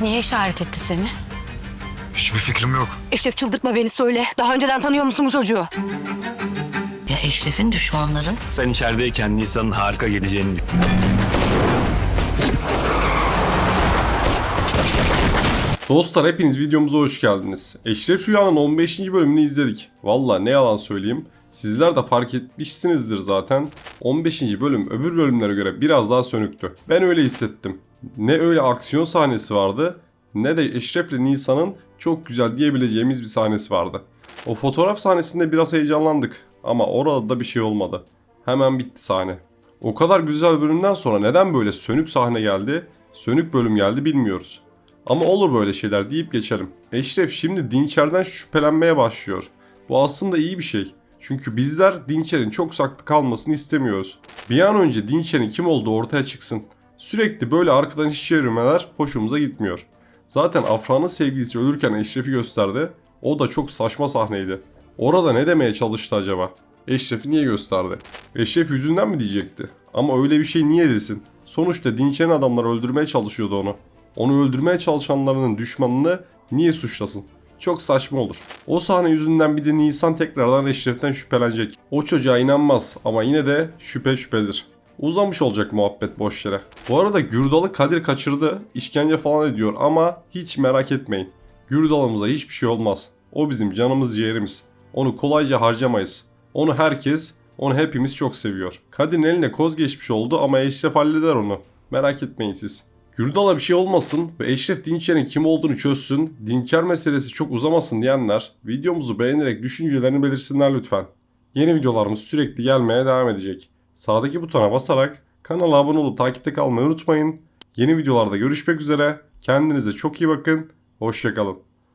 Niye işaret etti seni? Hiçbir fikrim yok. Eşref çıldırtma beni söyle. Daha önceden tanıyor musun bu çocuğu? Ya Eşref'in düşmanları? Sen içerideyken Nisan'ın harika geleceğini Dostlar hepiniz videomuza hoş geldiniz. Eşref Rüya'nın 15. bölümünü izledik. Valla ne yalan söyleyeyim. Sizler de fark etmişsinizdir zaten. 15. bölüm öbür bölümlere göre biraz daha sönüktü. Ben öyle hissettim. Ne öyle aksiyon sahnesi vardı ne de Eşref'le Nisan'ın çok güzel diyebileceğimiz bir sahnesi vardı. O fotoğraf sahnesinde biraz heyecanlandık ama orada da bir şey olmadı. Hemen bitti sahne. O kadar güzel bölümden sonra neden böyle sönük sahne geldi, sönük bölüm geldi bilmiyoruz. Ama olur böyle şeyler deyip geçelim. Eşref şimdi Dinçer'den şüphelenmeye başlıyor. Bu aslında iyi bir şey. Çünkü bizler Dinçer'in çok saklı kalmasını istemiyoruz. Bir an önce Dinçer'in kim olduğu ortaya çıksın. Sürekli böyle arkadan iş çevirmeler hoşumuza gitmiyor. Zaten Afra'nın sevgilisi ölürken Eşref'i gösterdi. O da çok saçma sahneydi. Orada ne demeye çalıştı acaba? Eşref'i niye gösterdi? Eşref yüzünden mi diyecekti? Ama öyle bir şey niye desin? Sonuçta Dinçer'in adamlar öldürmeye çalışıyordu onu. Onu öldürmeye çalışanlarının düşmanını niye suçlasın? Çok saçma olur. O sahne yüzünden bir de Nisan tekrardan Eşref'ten şüphelenecek. O çocuğa inanmaz ama yine de şüphe şüphedir. Uzamış olacak muhabbet boş yere. Bu arada Gürdal'ı Kadir kaçırdı, işkence falan ediyor ama hiç merak etmeyin. Gürdal'ımıza hiçbir şey olmaz. O bizim canımız ciğerimiz. Onu kolayca harcamayız. Onu herkes, onu hepimiz çok seviyor. Kadir'in eline koz geçmiş oldu ama Eşref halleder onu. Merak etmeyin siz. Gürdal'a bir şey olmasın ve Eşref Dinçer'in kim olduğunu çözsün, Dinçer meselesi çok uzamasın diyenler videomuzu beğenerek düşüncelerini belirsinler lütfen. Yeni videolarımız sürekli gelmeye devam edecek. Sağdaki butona basarak kanala abone olup takipte kalmayı unutmayın. Yeni videolarda görüşmek üzere. Kendinize çok iyi bakın. Hoşçakalın.